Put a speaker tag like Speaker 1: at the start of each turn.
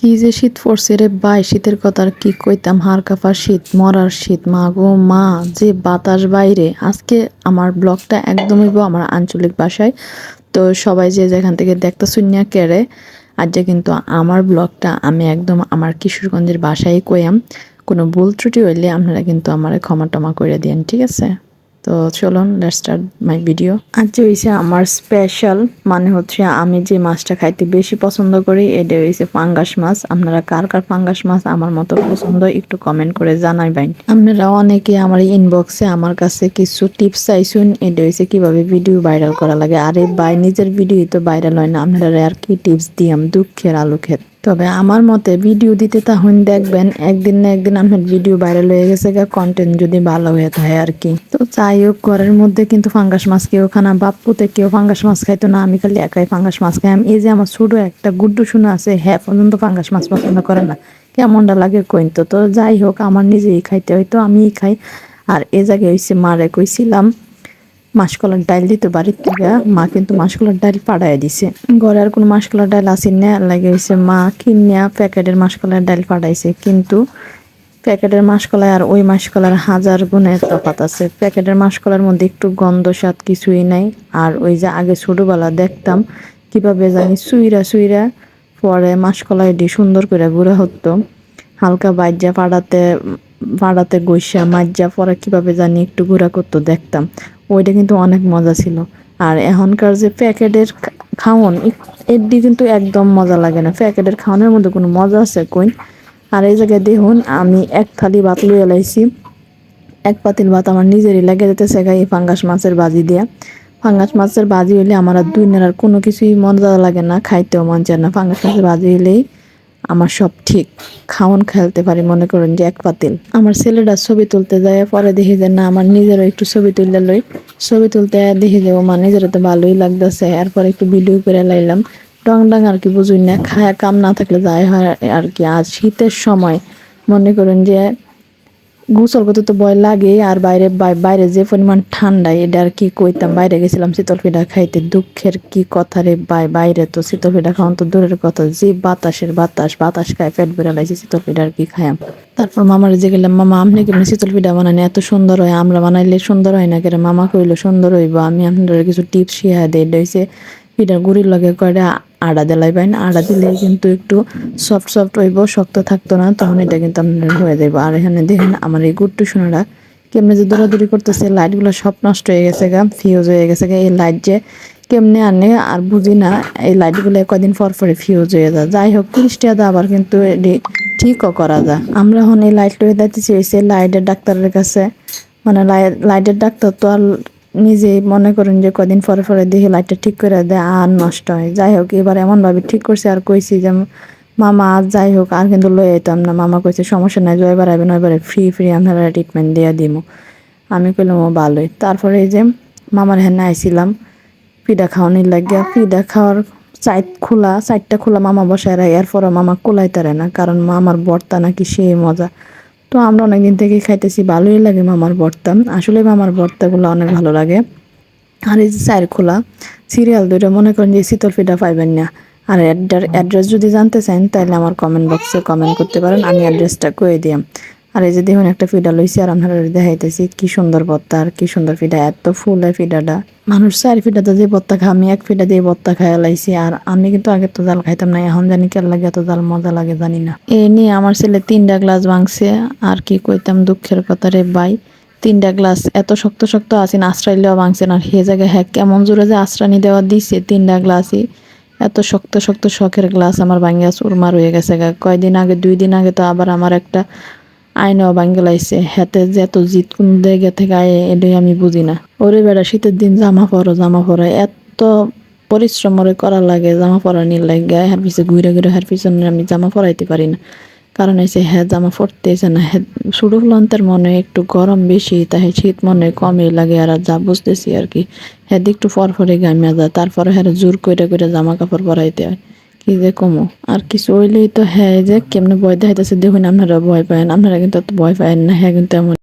Speaker 1: কি যে শীত পড়ছে রে ভাই? শীতের কথা আর কি কইতাম? হাড় কাঁপার শীত, মরার শীত। মা গো, মা, যে বাতাস বাইরে। আজকে আমার ব্লগটা একদমই আমার আঞ্চলিক ভাষায়। তো সবাই যে যেখান থেকে দেখতে শুনিয়া কেড়ে যে কিন্তু আমার ব্লগটা আমি একদম আমার কিশোরগঞ্জের বাসায় কইয়াম। কোনো ভুল ত্রুটি হইলে আপনারা কিন্তু আমার ক্ষমা টমা করে দিন ঠিক আছে? তো চলুন লেট স্টার্ট মাই ভিডিও আজ হয়েছে আমার স্পেশাল মানে হচ্ছে আমি যে মাছটা খাইতে বেশি পছন্দ করি, এটা হয়েছে পাঙ্গাস মাছ। আপনারা কার কার পাঙ্গাস মাছ আমার মতো পছন্দ, একটু কমেন্ট করে জানাইবেন। আপনারা অনেকে আমার ইনবক্সে আমার কাছে কিছু টিপস চাইছুন, এটা হয়েছে কীভাবে ভিডিও ভাইরাল করা লাগে। আরে বাই নিজের ভিডিও তো ভাইরাল হয় না। আপনারা আর কি টিপস দিয়াম দুঃখের আলু আলোকের? তবে আমার মতে ভিডিও দিতে তখন দেখবেন, একদিন না একদিন আপনার ভিডিও ভাইরাল হয়ে গেছে গা কন্টেন্ট যদি ভালো হয়ে থাকে আর কি। তো যাই হোক, ঘরের মধ্যে কিন্তু ফাঙ্গাস মাছ কেউ খানা বাপুতে কেউ ফাঙ্গাস মাছ খাইতো না, আমি খালি একাই ফাঙ্গাস মাছ খাই। এই যে আমার ছোট একটা গুড্ডু শুনে আছে হ্যাঁ পর্যন্ত ফাঙ্গাস মাছ পছন্দ করে না। কেমনটা লাগে কইতো তো। যাই হোক, আমার নিজেই খাইতে হয়তো আমিই খাই। আর এ জায়গায় হয়েছে মারে কইছিলাম মাসকলার ডাইল দিতে বাড়ির থেকে মা কিন্তু মাসকলার ডাইল পাড়াই দিছে। ঘরে আর কোনো মাসকলার ডাইল আসেন না? লাগে হয়েছে মা কিনিয়া প্যাকেটের মাসকলার ডাইল পাঠাইছে কিন্তু প্যাকেটের মাসকলায় আর ওই মাসকলার হাজার গুণের তফাত আছে। প্যাকেটের মাসকলার মধ্যে একটু গন্ধ স্বাদ কিছুই নাই। আর ওই যে আগে ছোটোবেলা দেখতাম কীভাবে জানি সুইরা সুইরা পরে মাসকলাই দিয়ে সুন্দর করে গুঁড়া হতো। হালকা বাইজা পাড়াতে পাড়াতে গৈসা মাজা পরে কীভাবে জানি একটু গুঁড়া করতো দেখতাম। ওইটা কিন্তু অনেক মজা ছিল। আর এখনকার যে প্যাকেটের খাওয়ন এটি কিন্তু একদম মজা লাগে না। প্যাকেটের খাওয়ানোর মধ্যে কোনো মজা আছে কই? আর এই জায়গায় দেখুন, আমি এক থালি ভাত লুয়ে লাইছি। এক পাতিল ভাত আমার নিজেরই লাগে যেতেছে এই ফাঙ্গাস মাছের বাজি দিয়া। ফাঙ্গাস মাছের বাজি হইলে আমার আর দুই নেড়ার কোনো কিছুই মজা লাগে না, খাইতেও মন চায় না। ফাঙ্গাস মাছের বাজি হইলেই আমার সব ঠিক। খাওন খেলতে পারি, মনে করেন যে এক পাতিল আমার ছেলেটা ছবি তুলতে যায়, পরে দেখি যে না, আমার নিজেরও একটু ছবি তুলতে লই। ছবি তুলতে দেখি যে ও মা নিজের তো ভালোই লাগতেছে। এরপর একটু ভিডিও করে লাইলাম। টং ডাং আর কি বুঝুই না, খায় কাম না থাকলে যায় হয় আর কি। আজ শীতের সময় মনে করেন যে গোসল করতে তো ভয় লাগে, আর বাইরে বাইরে যে পরিমাণ ঠান্ডা, এটা আর কি কইতাম। বাইরে গেছিলাম শীতল পিঠা খাইতে, দুঃখের কি কথা রে বাই বাইরে তো শীতল পিঠা খাওয়ান তো দূরের কথা। যে বাতাসের বাতাস বাতাস খায়, পেট বেড়ে লাগছে শীতল পিঠা আর কি খায়াম তারপর মামার যে গেলাম, মামা, আপনি কেমন শীতল পিঠা বানানি এত সুন্দর হয়, আমরা বানাইলে সুন্দর হয় না কেন? মামা কইলো, সুন্দর হইব, আমি আপনাদের কিছু টিপস শিখা দিই। এটা হয়েছে পিঠার গুড়ির লগে কয়টা আড়া দিলাই পাইন। আড়া দিলে কিন্তু একটু সফট সফট হইব, শক্ত থাকতো না, তখন এটা কিন্তু আপনার হয়ে যাইব। আর এখানে দেখেন আমার এই গুট্টু সোনারা কেমনে যে দৌড়াদৌড়ি করতেছে, লাইটগুলো সব নষ্ট হয়ে গেছে গা ফিউজ হয়ে গেছে গা। এই লাইট যে কেমনে আনে আর বুঝি না, এই লাইটগুলো কদিন পর পরে ফিউজ হয়ে যায়। যাই হোক তিরিশ টাকা আবার কিন্তু এটি ঠিকও করা যায়। আমরা এখন এই লাইট লয়ে দিতেছি হয়েছে লাইটের ডাক্তারের কাছে মানে লাইটের ডাক্তার তো আর নিজে মনে করেন যে কদিন পরে পরে দেখে লাইটটা ঠিক করে দেয়, আর নষ্ট হয়। যাই হোক, এবার এমনভাবে ঠিক করছে আর কইছি যে, মামা আজ যাই হোক, আর কিন্তু লয়ে যেতাম না। মামা কইছে, সমস্যা নাই, জয় বাড়াবেন এবারে ফ্রি ফ্রি আপনারা ট্রিটমেন্ট দিয়ে দিব আমি কইলাম, ও, ভালোই। তারপরে এই যে, মামার হ্যাঁ আইছিলাম, পিঠা খাওয়ানির লাগিয়া। পিঠা খাওয়ার সাইড খোলা সাইডটা খোলা মামা বসায় রায় এরপরে মামা কোলাইতারে না, কারণ মামার বর্তা নাকি সেই মজা। তো আমরা অনেকদিন থেকে খাইতেছি, ভালোই লাগে মামার ভর্তা। আসলে মামার ভর্তাগুলো অনেক ভালো লাগে। আর এই যে চায়ের খোলা, সিরিয়াল দুইটা, মনে করেন যে শীতল ফিটা পাইবেন না। আর অ্যাড্রেস যদি জানতে চান, তাহলে আমার কমেন্ট বক্সে কমেন্ট করতে পারেন, আমি অ্যাড্রেসটা কয়ে দিয়াম। আর এই যে দেখুন, একটা ফিডা লইছি আর আপনারা দেখাইতেছি, কি সুন্দর বত্তা আর কি সুন্দর ফিডা, এত ফুল ফিডাটা। মানুষ চার ফিডাতে যে বত্তা খায়, আমি এক ফিডা দিয়ে বত্তা খাই লাইছি আর আমি কিন্তু আগে তো জাল খাইতাম না, এখন জানি কেন লাগে, এত জাল মজা লাগে, জানি না। এই নিয়ে আমার ছেলে তিনটা গ্লাস ভাঙছে, আর কি কইতাম দুঃখের কথা রে বাই তিনটা গ্লাস এত শক্ত শক্ত আছেন আশ্রাইলেও ভাঙছে না সে জায়গায় হ্যাঁ কেমন জোরে যে আশ্রানি দেওয়া দিছে তিনটা গ্লাসই, এত শক্ত শক্ত শখের গ্লাস আমার ভাঙ্গিয়া চুরমার হয়ে গেছে কয়দিন আগে, দুই দিন আগে তো আবার আমার একটা আইনও বাঙ্গলাইছে, হাতে যে এত জিত কোন জায়গা থেকে আয় এটাই আমি বুঝি না। ওরে বেড়া, শীতের দিন জামা পরো জামা পরো, এত পরিশ্রম ওরে করা লাগে, জামা পরা নিয়ে লাগে হার পিছিয়ে ঘুরে ঘুরে হার পিছনে আমি জামা পরাইতে পারি না। কারণ এসে হ্যাঁ জামা পরতেছে না হ্যাঁ শুরু ফ্লন্তের মনে একটু গরম বেশি তাই শীত মনে কমই লাগে, আর যা বুঝতেছি আর কি। হ্যাঁ একটু ফরফরে গামিয়া যায়, তারপরে হ্যাঁ জোর করে করে জামা কাপড় পরাইতে হয়। কি যে কমো? আর কিছু হইলেই তো হ্যাঁ যে কেমনে ভয় দেখাইতেছে, দেখুন আপনারা ভয় পায়েন আপনারা কিন্তু অত ভয় পায়েন না হ্যাঁ কিন্তু এমন